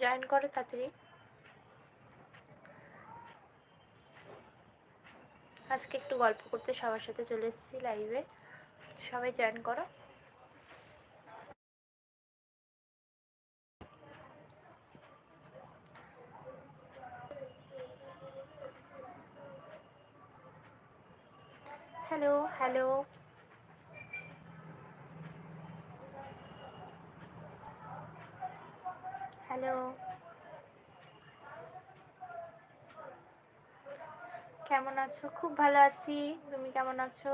Join করো তাড়াতাড়ি। আজকে একটু গল্প করতে সবার সাথে চলে এসেছি লাইভে সবাই জয়েন করো হ্যালো হ্যালো হ্যালো। কেমন আছো? খুব ভালো আছি। তুমি কেমন আছো?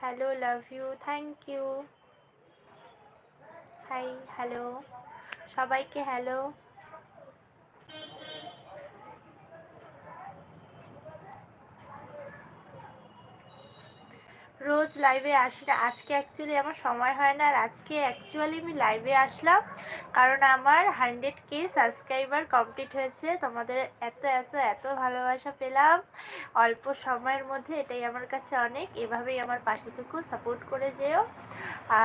Hello, love you. Thank you. Hi, hello. সবাইকে হ্যালো। রোজ লাইভে আসি না। আজকে অ্যাকচুয়ালি আমার সময় হয় না আর আজকে অ্যাকচুয়ালি আমি লাইভে আসলাম কারণ আমার হান্ড্রেড কে সাবস্ক্রাইবার কমপ্লিট হয়েছে। তোমাদের এত এত এত ভালোবাসা পেলাম। অল্প সময়ের মধ্যে এটাই আমার কাছে অনেক। এভাবেই আমার পাশে থেকেও সাপোর্ট করে যেও।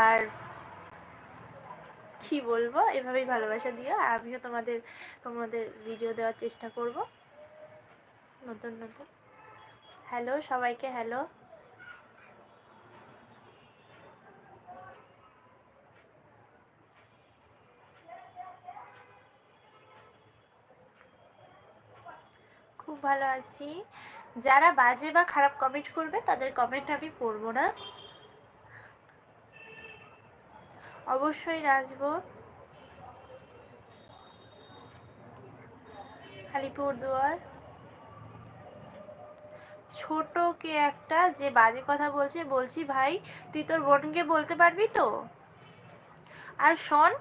আর কি বলব? এভাবেই ভালোবাসা দিও। আমিও তোমাদের তোমাদের ভিডিও দেওয়ার চেষ্টা করব। নতুন নতুন। হ্যালো সবাইকে হ্যালো খুব ভালো আছি। যারা বাজে বা খারাপ কমেন্ট করবে, তাদের কমেন্ট আমি পড়ব না। অবশ্যই নাচবো। আলিপুরদুয়ার ছোট কে একটা যে বাজে কথা বলছে, বলছি, ভাই, তুই তোর বোনকে বলতে পারবি তো? আর শোন,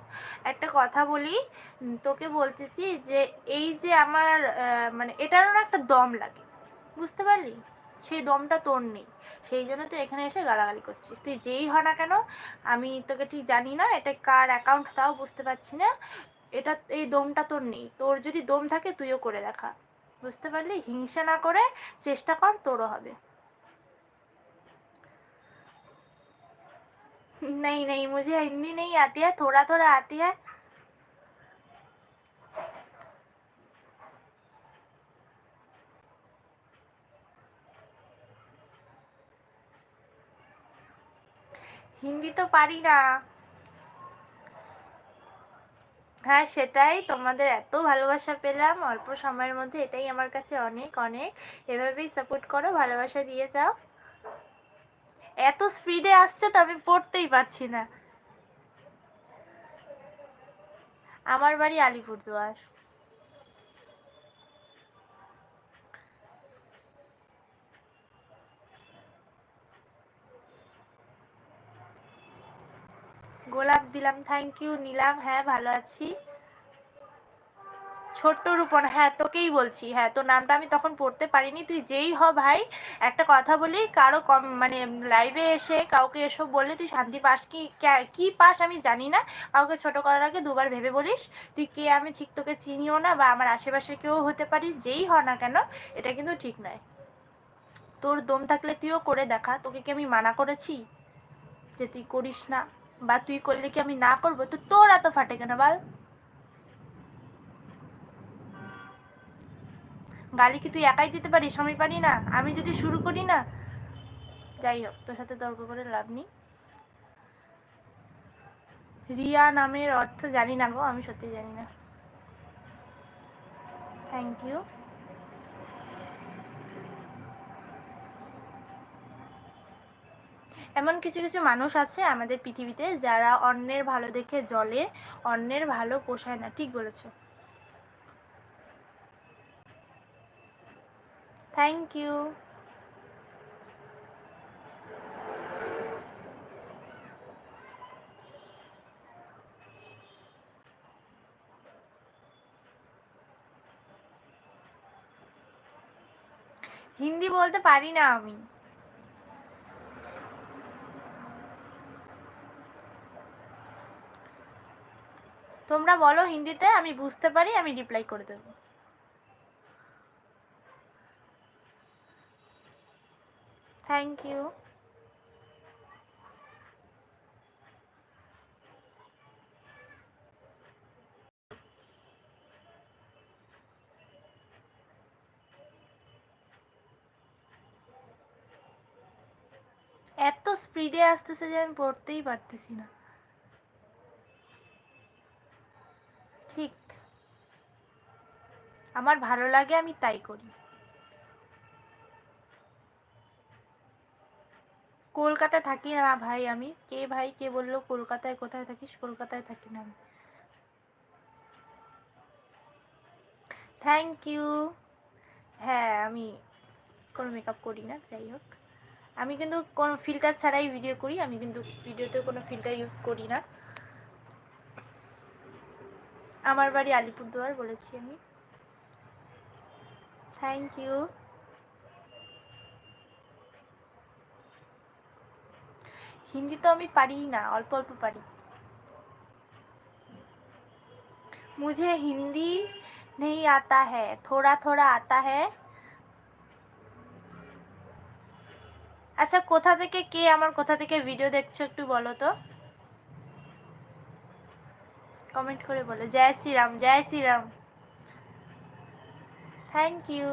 একটা কথা বলি তোকে বলতেছি যে এই যে আমার মানে এটারও একটা দম লাগে, বুঝতে পারলি? সেই দমটা তোর নেই, সেই জন্য তুই এখানে এসে গালাগালি করছিস। তুই যেই হ না কেন, আমি তোকে ঠিক জানি না, এটা কার অ্যাকাউন্ট তাও বুঝতে পারছি না, এটা, এই দমটা তোর নেই। তোর যদি দম থাকে তুইও করে দেখা, বুঝতে পারলি? হিংসা না করে চেষ্টা কর, তোরও হবে। नहीं नहीं मुझे हिंदी नहीं आती है थोड़ा थोड़ा आती है হিন্দি তো পারি না হ্যাঁ সেটাই তোমাদের এত ভালোবাসা পেলাম অল্প সময়ের মধ্যে এটাই আমার কাছে অনেক অনেক এভাবেই সাপোর্ট করো ভালোবাসা দিয়ে যাও এত স্পিডে আসছে তো আমি পড়তেই পারছি না। আমার বাড়ি আলিপুরদুয়ার। গোলাপ দিলাম থ্যাংক ইউ নিলাম হ্যাঁ ভালো আছি। ছোট্ট রূপন হ্যাঁ তোকেই বলছি হ্যাঁ তোর নামটা আমি তখন পড়তে পারিনি, তুই যেই হ ভাই, একটা কথা বলি, কারও কম মানে লাইভে এসে কাউকে এসব বললে তুই শান্তি পাস কি কি পাস আমি জানি না, কাউকে ছোট করার আগে দুবার ভেবে বলিস, তুই কে আমি ঠিক তোকে চিনিও না বা আমার আশেপাশে কেউ হতে পারিস, যেই হ না কেন, এটা কিন্তু ঠিক নয়। তোর দম থাকলে তুইও করে দেখা, তোকে কি আমি মানা করেছি? যে তুই করিস না, বা তুই করলে কি আমি না করব? তো তোর এত ফাটে কেন বল? গালি কি তুই একাই দিতে পারিস? আমি পারি না। আমি যদি শুরু করি না? যাই হোক, তোর সাথে তর্ক করে লাভ নেই। রিয়া নামের অর্থ জানি না গো, আমি সত্যি জানি না। থ্যাংক ইউ এমন কিছু কিছু মানুষ আছে আমাদের পৃথিবীতে যারা অন্যের ভালো দেখে জলে অন্যের ভালো পোষায় না। ঠিক বলেছ। থ্যাংক ইউ হিন্দি বলতে পারি না আমি। তোমরা বলো হিন্দিতে, আমি বুঝতে পারি, আমি রিপ্লাই করে দেবো। থ্যাংক ইউ এত স্পিডে আসতেছে যে আমি পড়তেই পারতেছি না। ঠিক। আমার ভালো লাগে, আমি তাই করি। কলকাতায় থাকি না ভাই আমি। কে ভাই, কে বলল কলকাতায় কোথায় থাকিস? কলকাতায় থাকি না আমি। থ্যাংক ইউ হ্যাঁ আমি কোনো মেকআপ করি না, যাই হোক। আমি কিন্তু কোনো ফিল্টার ছাড়াই ভিডিও করি, আমি কিন্তু ভিডিওতে কোনো ফিল্টার ইউজ করি না। আমার বাড়ি আলিপুরদুয়ার বলেছি আমি। থ্যাংক ইউ হিন্দি তো আমি পারি না অল্প অল্প পারি मुझे हिंदी नहीं आता है थोड़ा थोड़ा आता है আচ্ছা কোথা থেকে কে আমার কোথা থেকে ভিডিও দেখছো একটু বলো তো কমেন্ট করে বলো জয় শ্রীরাম জয় শ্রীরাম থ্যাংক ইউ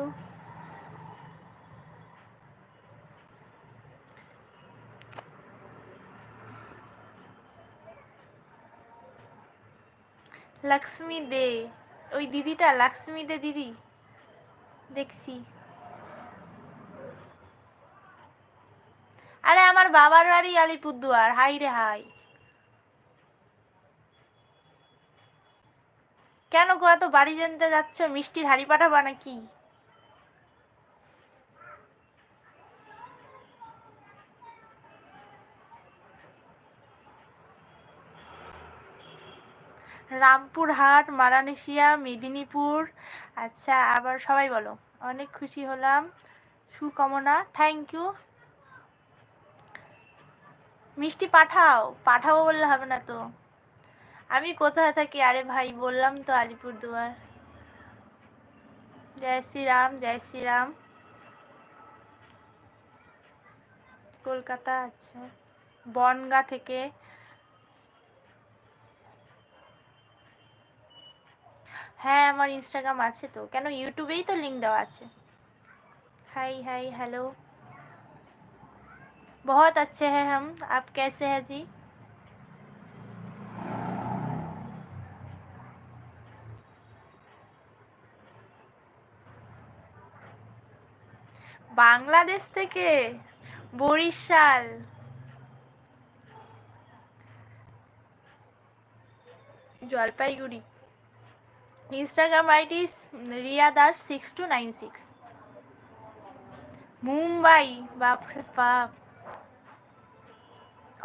লক্ষ্মী দে ওই দিদিটা লক্ষ্মী দে দিদি। দেখছি। আরে, আমার বাবার বাড়ি আলিপুরদুয়ার। হাই রে হাই। কেন গো, এত বাড়ি জানতে যাচ্ছ? মিষ্টির হাড়ি পাঠাবা নাকি? রামপুরহাট মারানেশিয়া মেদিনীপুর। আচ্ছা আবার সবাই বলো। অনেক খুশি হলাম। সুকামনা থ্যাংক ইউ মিষ্টি পাঠাও, পাঠাবো বললে হবে না তো। আমি কোথায় থাকি? আরে ভাই, বললাম তো আলিপুরদুয়ার। জয় শ্রীরাম জয় শ্রীরাম। কলকাতা আচ্ছা। বনগা থেকে হ্যাঁ আমার ইনস্টাগ্রাম আছে তো কেন ইউটিউবেই তো লিঙ্ক দেওয়া আছে हाय हाय हेलो बहुत अच्छे हैं हम आप कैसे हैं जी বাংলাদেশ থেকে Barishal Jalpaiguri Instagram ID Riya Das six two nine six Mumbai বাপরে বাপ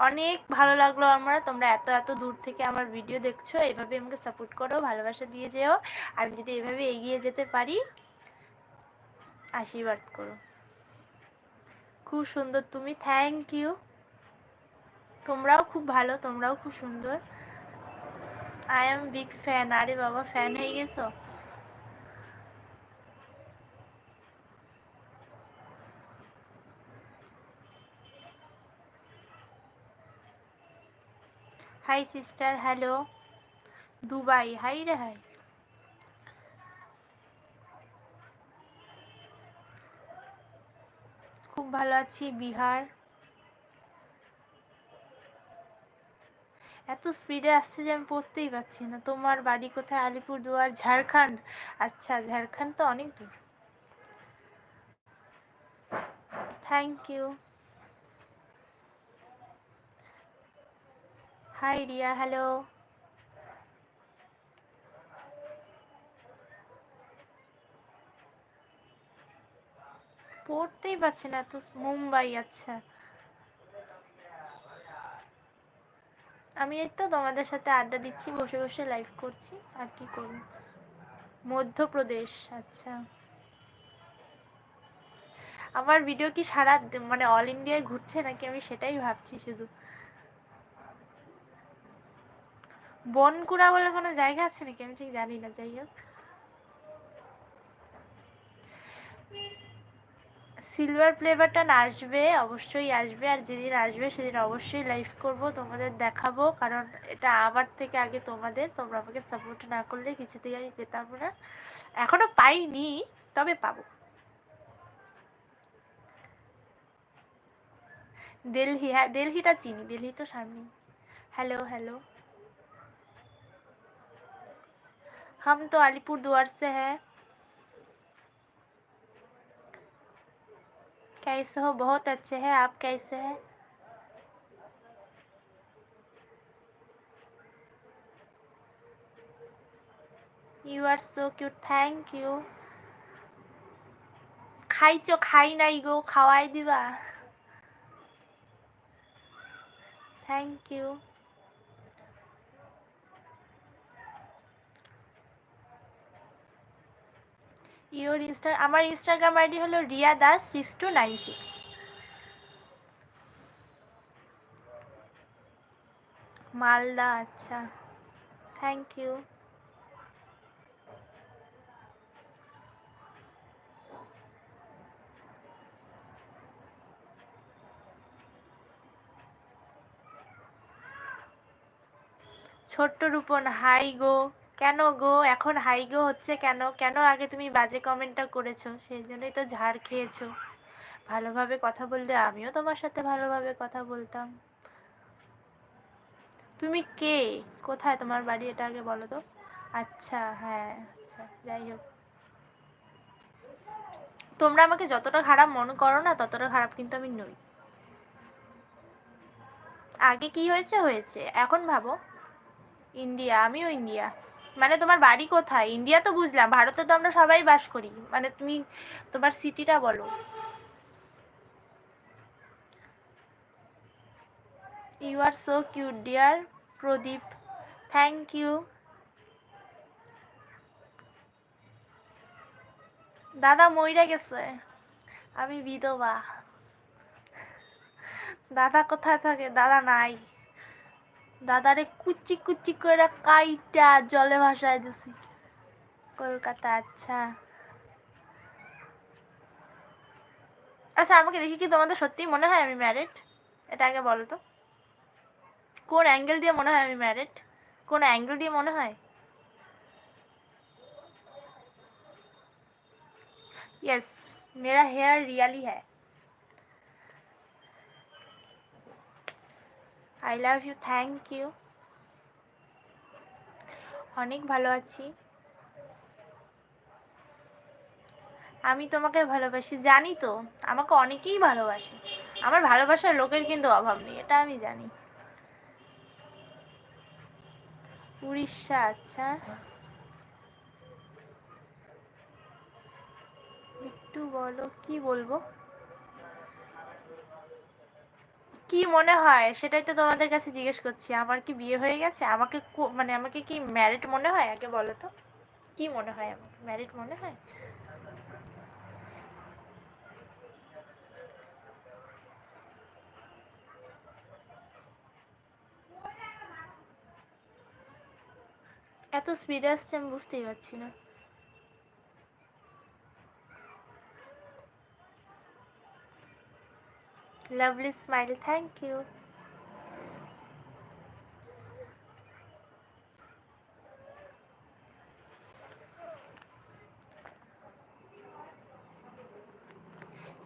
অনেক ভালো লাগল আমার, তোমরা এত এত দূর থেকে আমার ভিডিও দেখছ, এভাবে আমাকে সাপোর্ট করো, ভালোবাসা দিয়ে যেও আমি যদি এভাবে এগিয়ে যেতে পারি, আশীর্বাদ করো। খুব সুন্দর তুমি থ্যাংক ইউ তোমরাও খুব ভালো, তোমরাও খুব সুন্দর। আই এম বিগ ফ্যান আরে বাবা ফ্যান হয়ে গেছো? Hi sister hello Dubai. Hi রে হাই খুব ভালো আছি, বিহার। এত স্পিডে আসছে যে আমি পড়তেই পারছি না। তোমার বাড়ি কোথায়? আলিপুরদুয়ার, ঝাড়খণ্ড? আচ্ছা ঝাড়খণ্ড তো অনেক দূর। Thank you hi Riya hello পড়তেই পারছি না তো মুম্বাই আচ্ছা। আমি এই তো তোমাদের সাথে আড্ডা দিচ্ছি, বসে বসে লাইভ করছি। আর কি করব? মধ্যপ্রদেশ আচ্ছা। আমার ভিডিও কি সারা মানে অল ইন্ডিয়ায় ঘুরছে নাকি? আমি সেটাই ভাবছি শুধু। বনকুড়া বলে কোনো জায়গা আছে নাকি? আমি ঠিক জানি না, যাই হোক। সিলভার প্লে বাটন আসবে অবশ্যই আসবে আর যেদিন আসবে সেদিন অবশ্যই লাইভ করব তোমাদের দেখাবো কারণ এটা আমার থেকে আগে তোমাদের তোমরা আমাকে সাপোর্ট না করলে কিছুতেই আমি পেতাম না এখনো পাইনি তবে পাবো দিল্লি হ্যাঁ দিল্লিটা চিনি দিল্লি তো সামনে हेलो हेलो हम तो अलीपुर द्वार से हैं कैसे हो बहुत अच्छे हैं आप कैसे हैं you are so cute thank you খাইছো খাই নাই গো খাওয়াই দিবা থ্যাংক ইউ ইওর ইনস্টা আমার ইনস্টাগ্রাম আইডি হলো Riya Das six two nine six Malda আচ্ছা। থ্যাংক ইউ ছোট্ট রূপন হাই গো। কেন গো? এখন হাই গো হচ্ছে কেন? কেন আগে তুমি বাজে কমেন্টটা করেছ? সেই জন্যই তো ঝাড় খেয়েছো। ভালোভাবে কথা বললে আমিও তোমার সাথে ভালোভাবে কথা বলতাম। তুমি কে? কোথায় তোমার বাড়ি? এটা আগে বলো তো। আচ্ছা হ্যাঁ আচ্ছা যাই হোক। তোমরা আমাকে যতটা খারাপ মনে করো না, ততটা খারাপ কিন্তু আমি নই। আগে কি হয়েছে? হয়েছে। এখন ভাবো। ইন্ডিয়া, আমিও ইন্ডিয়া। মানে তোমার বাড়ি কোথায়? ইন্ডিয়া তো বুঝলাম, ভারতে তো আমরা সবাই বাস করি। মানে তুমি, তোমার সিটিটা বলো। You are so cute dear Pradeep thank you দাদা মইরা গেছে। আমি বিধবা। দাদা কোথায় থাকে? দাদা নাই। দাদারে কুচি কুচি করে কাইটা জলে ভাসায় দিছি কলকাতা আচ্ছা আচ্ছা আমাকে দেখি কি তোমাদের সত্যিই মনে হয় আমি ম্যারিড এটা আগে বলো তো কোন অ্যাঙ্গেল দিয়ে মনে হয় আমি ম্যারিড কোন অ্যাঙ্গেল দিয়ে মনে হয় यस मेरा हेयर रियली है I love you thank you অনেক ভালো আছি। আমি তোমাকে ভালোবাসি, জানি তো, আমাকে অনেকেই ভালোবাসে। আমার ভালোবাসার লোকের কিন্তু অভাব নেই, এটা আমি জানি। উড়িষ্যা আচ্ছা। একটু বলো, কি বলব? কি মনে হয়? সেটাই তো তোমাদের কাছে জিজ্ঞেস করছি। আমার কি বিয়ে হয়ে গেছে? আমাকে মানে আমাকে কি ম্যারিড মনে হয়? আগে বলো তো। কি মনে হয় আমাকে? ম্যারিড মনে হয়? এত স্পিড আসছে, আমি বুঝতেই পারছি না। লাভলি স্মাইল থ্যাংক ইউ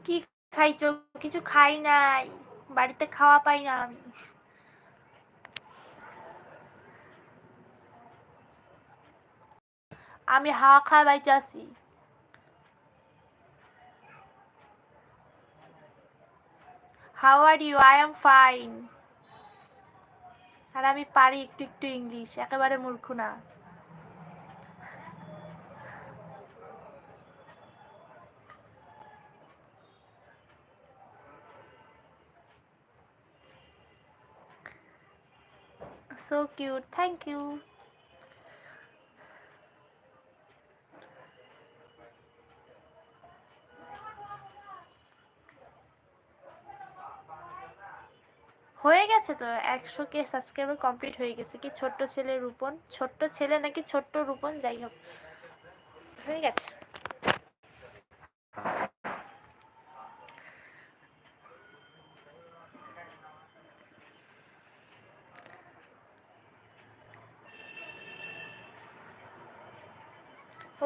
কি খাইছো? কিছু খাই নাই। বাড়িতে খাওয়া পাই না আমি। আমি হাওয়া খাওয়া বাইচে আছি। How are you I am fine আর আমি পারি একটু একটু ইংলিশ একেবারে মূর্খ না। So cute, thank you হয়ে গেছে তো? একশো কে সাবস্ক্রাইবার কমপ্লিট হয়ে গেছে কি ছোট্ট ছেলে রূপন? ছোট্ট ছেলে নাকি ছোট্ট রূপন? যাই হোক, হয়ে গেছে।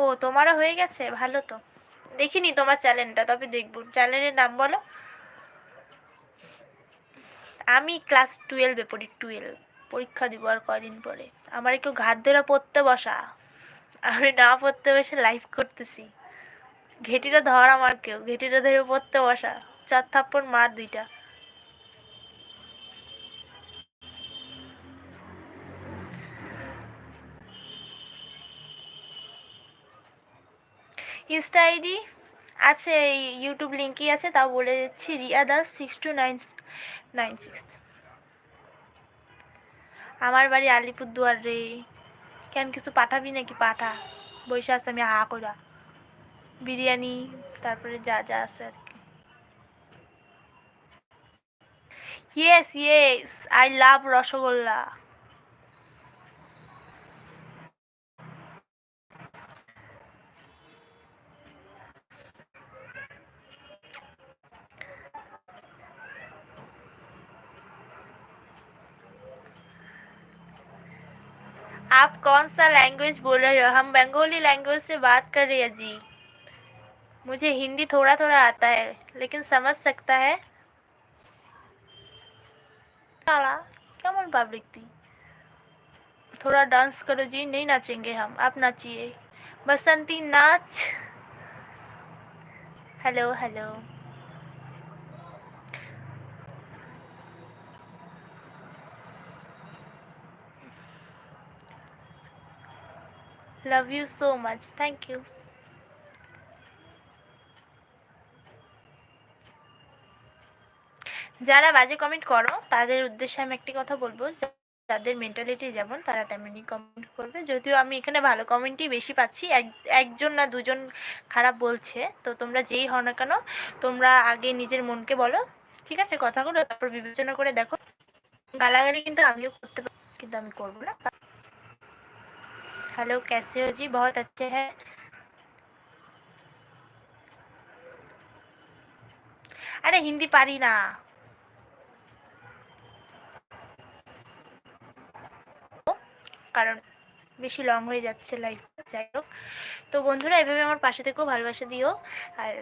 ও, তোমারও হয়ে গেছে? ভালো তো। দেখিনি তোমার চ্যানেলটা তবে দেখব। চ্যানেলের নাম বলো। আমি ক্লাস টুয়েলভে পড়ি টুয়েলভ পরীক্ষা দিব আর কদিন পরে। আমার কেউ ঘাট ধরে পড়তে বসা। আমি না পড়তে বসে লাইভ করতেছি। ঘেটিটা ধর আমার কেউ, ঘেটিটা ধরে পড়তে বসা। চার থাপ্পড় মার দুইটা। ইনস্টা আইডি আছে ইউটিউব লিঙ্কই আছে, তাও বলে দিচ্ছি Riya Das six two nine nine six. আমার বাড়ি আলিপুরদুয়ার রে। কেন কিছু পাঠাবি নাকি? পাঠা। বসে আছে আমি হা করা বিরিয়ানি, তারপরে যা যা আছে আর কি। Yes yes I love rasgulla. आप कौन सा लैंग्वेज बोल रहे हो? हम बंगाली लैंग्वेज से बात कर रहे हैं जी। मुझे हिंदी थोड़ा थोड़ा आता है, लेकिन समझ सकता है? केमन पब्लिक थी? थोड़ा डांस करो जी, नहीं नाचेंगे हम, आप नाचिए। बसंती नाच। Hello hello love you so much thank you যারা বাজে কমেন্ট করো, তাদের উদ্দেশ্যে আমি একটি কথা বলব যাদের মেন্টালিটি যেমন, তারা তেমনি কমেন্ট করবে। যদিও আমি এখানে ভালো কমেন্টই বেশি পাচ্ছি, এক, একজন না দুজন খারাপ বলছে, তো তোমরা যেই হও না কেন, তোমরা আগে নিজের মনকে বলো, ঠিক আছে? কথাগুলো তারপর বিবেচনা করে দেখো। গালাগালি কিন্তু আমিও করতে পারি কিন্তু আমি করব না। हेलो कैसे हो जी बहुत अच्छे हैं আরে হিন্দি পারি না কারণ বেশি লং হয়ে যাচ্ছে লাইফ যাই হোক তো বন্ধুরা এভাবে আমার পাশে থেকেও ভালোবাসা দিও আর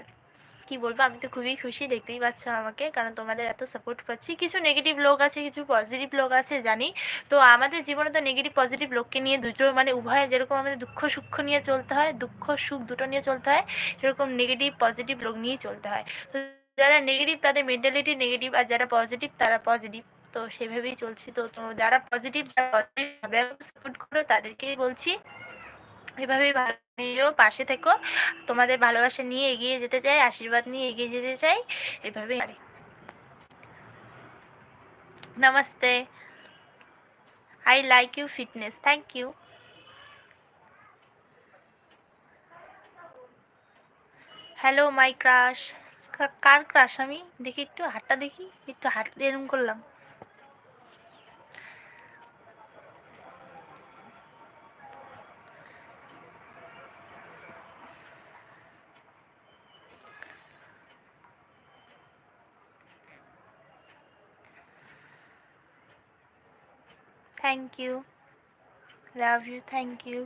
কি বলব? আমি তো খুবই খুশি দেখতেই পাচ্ছ আমাকে, কারণ তোমাদের এত সাপোর্ট পাচ্ছি। কিছু নেগেটিভ লোক আছে, কিছু পজিটিভ লোক আছে, জানি। তো আমাদের জীবনে তো নেগেটিভ পজিটিভ লোককে নিয়ে দুটো মানে উভয় যেরকম আমাদের দুঃখ, সুখ নিয়ে চলতে হয়, দুঃখ, সুখ দুটো নিয়ে চলতে হয়, সেরকম নেগেটিভ পজিটিভ লোক নিয়েই চলতে হয়। তো যারা নেগেটিভ তাদের মেন্টালিটি নেগেটিভ আর যারা পজিটিভ তারা পজিটিভ তো সেভাবেই চলছি। তো যারা পজিটিভ যারা পজিটিভ সাপোর্ট করো, তাদেরকেই বলছি। এভাবেই ভালো পাশে থেকো। তোমাদের ভালোবাসা নিয়ে এগিয়ে যেতে চাই, আশীর্বাদ নিয়ে এগিয়ে যেতে চাই এভাবে namaste. I like you fitness thank you hello my crush car crush আমি? দেখি একটু, হাতটা দেখি। একটু হাত এরম করলাম। Thank you love you thank you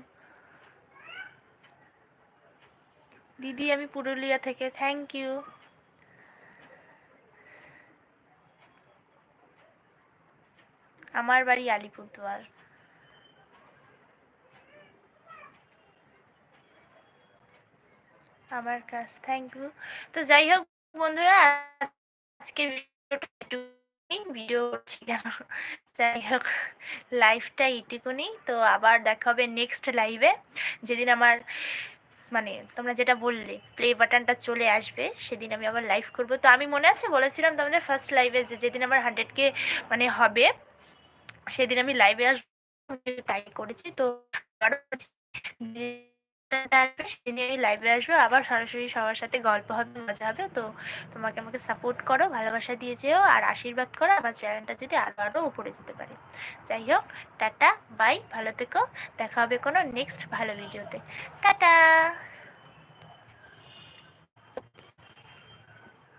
দিদি, আমি পুরুলিয়া থেকে। থ্যাংক ইউ আমার বাড়ি আলিপুরদুয়ার। আমার কাছ। থ্যাংক ইউ তো যাই হোক বন্ধুরা, আজকের ভিডিওটা ভিডিও কেন যাই হোক লাইফটা এইটুকুনি। তো আবার দেখা হবে নেক্সট লাইভে যেদিন আমার মানে তোমরা যেটা বললে প্লে বাটনটা চলে আসবে, সেদিন আমি আবার লাইভ করব। তো আমি মনে আছে বলেছিলাম তোমাদের ফার্স্ট লাইভে যে যেদিন আমার হান্ড্রেডকে মানে হবে, সেদিন আমি লাইভে আসব, তাই করেছি। তো সেদিন আমি লাইভে আসব, আবার সরাসরি সবার সাথে গল্প হবে, মজা হবে। তো তোমাকে আমাকে সাপোর্ট করো, ভালোবাসা দিয়ে যেও, আর আশীর্বাদ করো, আমার চ্যানেলটা যদি আরও আরও উপরে যেতে পারে। যাই হোক, টাটা বাই ভালো থেকো, দেখা হবে কোনো নেক্সট ভালো ভিডিওতে টাটা!